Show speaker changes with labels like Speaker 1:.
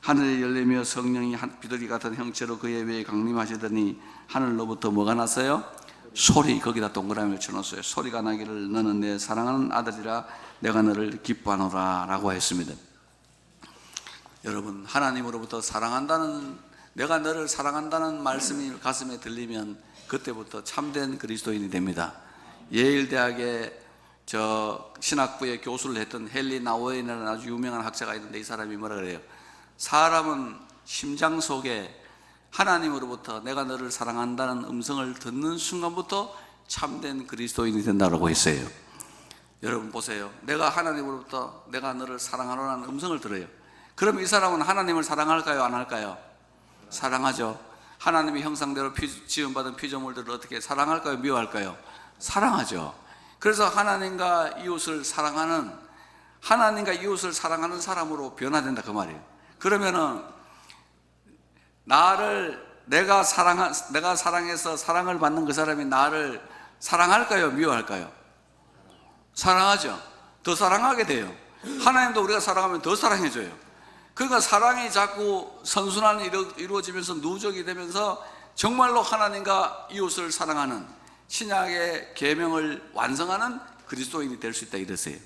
Speaker 1: 하늘이 열리며 성령이 한- 비둘기 같은 형체로 그의 배에 강림하시더니 하늘로부터 뭐가 났어요? 소리 거기다 동그라미를 쳐놓았어요. 소리가 나기를 너는 내 사랑하는 아들이라 내가 너를 기뻐하노라라고 했습니다. 여러분 하나님으로부터 사랑한다는 내가 너를 사랑한다는 말씀이 가슴에 들리면 그때부터 참된 그리스도인이 됩니다. 예일 대학에 저 신학부에 교수를 했던 헨리 나우엔이라는 아주 유명한 학자가 있는데 이 사람이 뭐라 그래요? 사람은 심장 속에 하나님으로부터 내가 너를 사랑한다는 음성을 듣는 순간부터 참된 그리스도인이 된다고 했어요. 여러분 보세요. 내가 하나님으로부터 내가 너를 사랑하노라는 음성을 들어요. 그럼 이 사람은 하나님을 사랑할까요? 안 할까요? 사랑하죠. 하나님의 형상대로 피- 지음받은 피조물들을 어떻게 사랑할까요? 미워할까요? 사랑하죠. 그래서 하나님과 이웃을 사랑하는 하나님과 이웃을 사랑하는 사람으로 변화된다 그 말이에요. 그러면은 나를 내가 사랑 내가 사랑해서 사랑을 받는 그 사람이 나를 사랑할까요? 미워할까요? 사랑하죠. 더 사랑하게 돼요. 하나님도 우리가 사랑하면 더 사랑해줘요. 그러니까 사랑이 자꾸 선순환이 이루- 이루어지면서 누적이 되면서 정말로 하나님과 이웃을 사랑하는 신약의 계명을 완성하는 그리스도인이 될 수 있다 이랬어요.